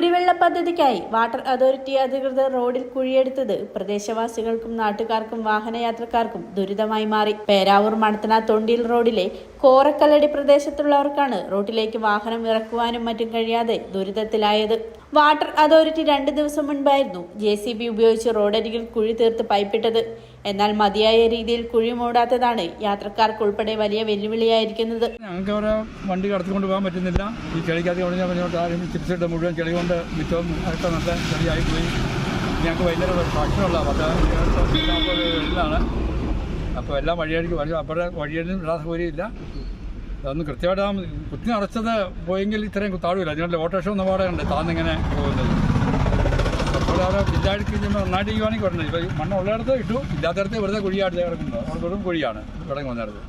കുടിവെള്ള പദ്ധതിക്കായി water authority അധികൃതർ റോഡിൽ കുഴിയെടുത്തത് പ്രദേശവാസികൾക്കും നാട്ടുകാർക്കും വാഹനയാത്രക്കാർക്കും ദുരിതമായി മാറി. പേരാവൂർ മണത്തന തൊണ്ടിയിൽ റോഡിലെ കോറക്കല്ലടി പ്രദേശത്തുള്ളവർക്കാണ് റോഡിലേക്ക് വാഹനം ഇറക്കുവാനും മറ്റും കഴിയാതെ ദുരിതത്തിലായത്. വാട്ടർ അതോറിറ്റി രണ്ട് ദിവസം മുൻപായിരുന്നു. ജെ സി ബി ഉപയോഗിച്ച് റോഡരികിൽ കുഴി തീർത്ത് പൈപ്പിട്ടത്. എന്നാൽ മതിയായ രീതിയിൽ കുഴി മൂടാത്തതാണ് യാത്രക്കാർക്കുൾപ്പെടെ വലിയ വെല്ലുവിളിയായിരിക്കുന്നത്. ഞങ്ങൾക്ക് അവിടെ വണ്ടി കടത്തിക്കൊണ്ട് പോകാൻ പറ്റുന്നില്ല. ഈ ചെളിക്കകത്ത് ആരും ചിപ്സ് ഇട്ട് മുഴുവൻ ചെളി കൊണ്ട് മിറ്റവും അടുത്ത നല്ല ചെളിയായി പോയി. ഞങ്ങൾക്ക് വൈകുന്നേരം ഭക്ഷണമുള്ള വീട്ടിലാണ് അപ്പോൾ എല്ലാം വഴിയടിക്ക് വഴി അവിടെ ഇല്ലാത്ത ഇടാൻ സൗകര്യമില്ല അതൊന്നും കൃത്യമായിട്ട് ആ കുത്തി നിറച്ചത് പോയെങ്കിൽ ഇത്രയും താഴുമില്ല ഞങ്ങളുടെ ഓട്ടോറിക്ഷ ഒന്നും പാടെ ഉണ്ട്. താന്നിങ്ങനെ പോകുന്നത്? അപ്പോൾ അവിടെ ജില്ലാടിക്ക് ചെന്ന് നന്നായിട്ട് ചെയ്യുവാണെങ്കിൽ പറഞ്ഞത് ഇപ്പോൾ മണ്ണ് ഉള്ളിടത്ത് ഇട്ടു. ഇല്ലാത്തടത്ത് വെറുതെ കുഴിയായിട്ട് കിടക്കുന്നത് അവിടെ വെറും കുഴിയാണ്. കിടങ്ങി വന്നിടത്ത്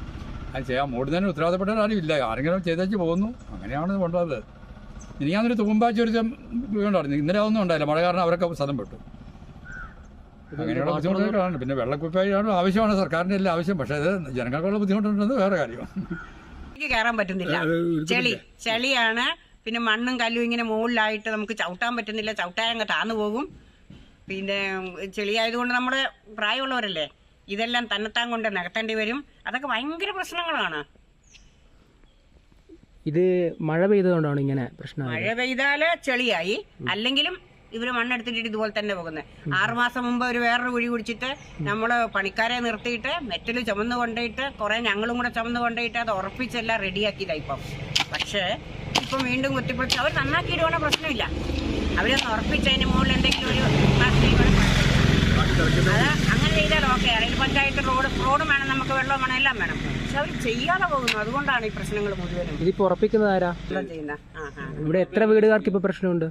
അത് ചെയ്യാൻ മൂടുന്നതിന് ഉത്തരവാദപ്പെട്ട ആരും ഇല്ല. ആരെങ്കിലും ചെയ്തേച്ച് പോകുന്നു. അങ്ങനെയാണ് കൊണ്ടുവന്നത് ഇനി ഞാനൊരു തുമ്പാച്ച ഒരു വീണ്ടായിരുന്നു ഇന്നലെ ഒന്നും ഉണ്ടായില്ല. മഴ കാരണം അവരൊക്കെ സ്ഥലം പെട്ടു അങ്ങനെയുള്ള ബുദ്ധിമുട്ടുകളാണ്. പിന്നെ വെള്ളക്കുപ്പായാണ് ആവശ്യമാണ്. സർക്കാരിന്റെ എല്ലാം ആവശ്യം. പക്ഷേ അത് ജനങ്ങൾക്കുള്ള ബുദ്ധിമുട്ടുണ്ടെന്ന് വേറെ കാര്യം. എനിക്ക് കയറാൻ പറ്റുന്നില്ല. ചെളി ചെളിയാണ്. പിന്നെ മണ്ണും കല്ലും ഇങ്ങനെ മുകളിലായിട്ട് നമുക്ക് ചവിട്ടാൻ പറ്റുന്നില്ല. ചവിട്ടാൻ അങ്ങ് താന്നു പോകും. പിന്നെ ചെളിയായതുകൊണ്ട് നമ്മുടെ പ്രായമുള്ളവരല്ലേ ഇതെല്ലാം തന്നെത്താൻ കൊണ്ട് നികത്തേണ്ടി വരും. അതൊക്കെ ഭയങ്കര പ്രശ്നങ്ങളാണ്. ഇത് മഴ പെയ്തതുകൊണ്ടാണ് ഇങ്ങനെ പ്രശ്നം മഴ പെയ്താൽ ചെളിയായി. അല്ലെങ്കിലും ഇവർ മണ്ണെടുത്തിട്ട് ഇതുപോലെ തന്നെ പോകുന്നത് ആറുമാസം മുമ്പ് ഒരു വേറൊരു കുഴി കുടിച്ചിട്ട് നമ്മൾ പണിക്കാരെ നിർത്തിയിട്ട് മെറ്റൽ ചുമന്ന് കൊണ്ടുപോയിട്ട് കുറെ ഞങ്ങളും കൂടെ ചുമന്ന് കൊണ്ടുപോയിട്ട് അത് ഉറപ്പിച്ചെല്ലാം റെഡിയാക്കിയതാ ഇപ്പം. പക്ഷേ ഇപ്പം വീണ്ടും കുത്തിപ്പൊളിച്ച് അവർ നന്നാക്കിയിടുവാണെ പ്രശ്നമില്ല. അവരൊന്ന് ഉറപ്പിച്ചതിന് മുകളിൽ എന്തെങ്കിലും ഒരു അത് അങ്ങനെ ചെയ്താൽ ഓക്കെ. അല്ലെങ്കിൽ പഞ്ചായത്ത് റോഡ് റോഡ് വേണം നമുക്ക് വെള്ളം വേണം എല്ലാം വേണം. പക്ഷെ അവർ ചെയ്യാതെ പോകുന്നു. അതുകൊണ്ടാണ് ഈ പ്രശ്നങ്ങൾ മുഴുവനും ഇതിപ്പോ ഉറപ്പിക്കുന്നത് ആരാ? എല്ലാം ചെയ്യുന്ന? ഇവിടെ എത്ര വീടുകാർക്ക് ഇപ്പൊ പ്രശ്നമുണ്ട്?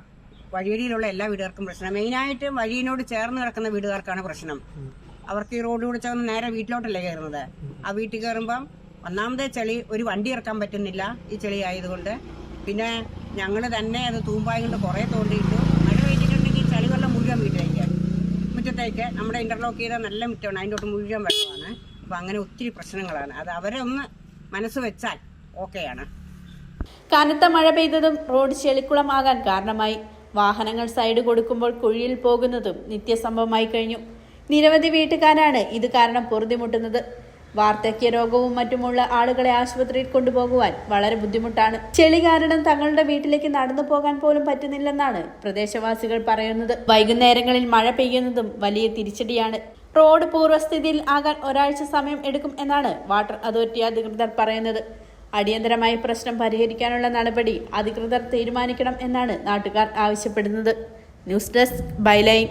വഴിയരിയിലുള്ള എല്ലാ വീടുകാർക്കും പ്രശ്നം. മെയിനായിട്ട് വഴിയിനോട് ചേർന്ന് കിടക്കുന്ന വീടുകാർക്കാണ് പ്രശ്നം. അവർക്ക് ഈ റോഡിലൂടെ ചേർന്ന് നേരെ വീട്ടിലോട്ടല്ലേ കയറുന്നത്? ആ വീട്ടിൽ കയറുമ്പം ഒന്നാമത്തെ ചെളി ഒരു വണ്ടി ഇറക്കാൻ പറ്റുന്നില്ല ഈ ചെളി ആയതുകൊണ്ട്. പിന്നെ ഞങ്ങൾ തന്നെ അത് തൂമ്പായി കൊണ്ട് കുറേ തോണ്ടിയിട്ടു മഴ പെയ്തിട്ടുണ്ടെങ്കിൽ ചെളി വെള്ളം മുഴുവൻ വീട്ടിലേക്ക് മുറ്റത്തേക്ക് നമ്മുടെ ഇന്റർലോക്ക് ചെയ്ത നല്ല മുറ്റമാണ്. അതിന്റെ തൊട്ട് മുഴുവൻ വെള്ളമാണ്. അപ്പം അങ്ങനെ ഒത്തിരി പ്രശ്നങ്ങളാണ്. അത് അവരെ ഒന്ന് മനസ്സ് വെച്ചാൽ ഓക്കെയാണ്. കനത്ത മഴ പെയ്തതും റോഡ് ചെളിക്കുളമാകാൻ കാരണമായി. വാഹനങ്ങൾ സൈഡ് കൊടുക്കുമ്പോൾ കുഴിയിൽ പോകുന്നതും നിത്യസംഭവമായി കഴിഞ്ഞു. നിരവധി വീട്ടുകാരാണ് ഇത് കാരണം പൊറുതിമുട്ടുന്നത്. വാർദ്ധക്യ രോഗവും മറ്റുമുള്ള ആളുകളെ ആശുപത്രിയിൽ കൊണ്ടുപോകുവാൻ വളരെ ബുദ്ധിമുട്ടാണ്. ചെളി കാരണം തങ്ങളുടെ വീട്ടിലേക്ക് നടന്നു പോകാൻ പോലും പറ്റുന്നില്ലെന്നാണ് പ്രദേശവാസികൾ പറയുന്നത്. വൈകുന്നേരങ്ങളിൽ മഴ പെയ്യുന്നതും വലിയ തിരിച്ചടിയാണ്. റോഡ് പൂർവസ്ഥിതിയിൽ ആകാൻ ഒരാഴ്ച സമയം എടുക്കും എന്നാണ് വാട്ടർ അതോറിറ്റി അധികൃതർ പറയുന്നത്. അടിയന്തരമായി പ്രശ്നം പരിഹരിക്കാനുള്ള നടപടി അധികൃതർ തീരുമാനിക്കണം എന്നാണ് നാട്ടുകാർ ആവശ്യപ്പെടുന്നത്. News desk byline.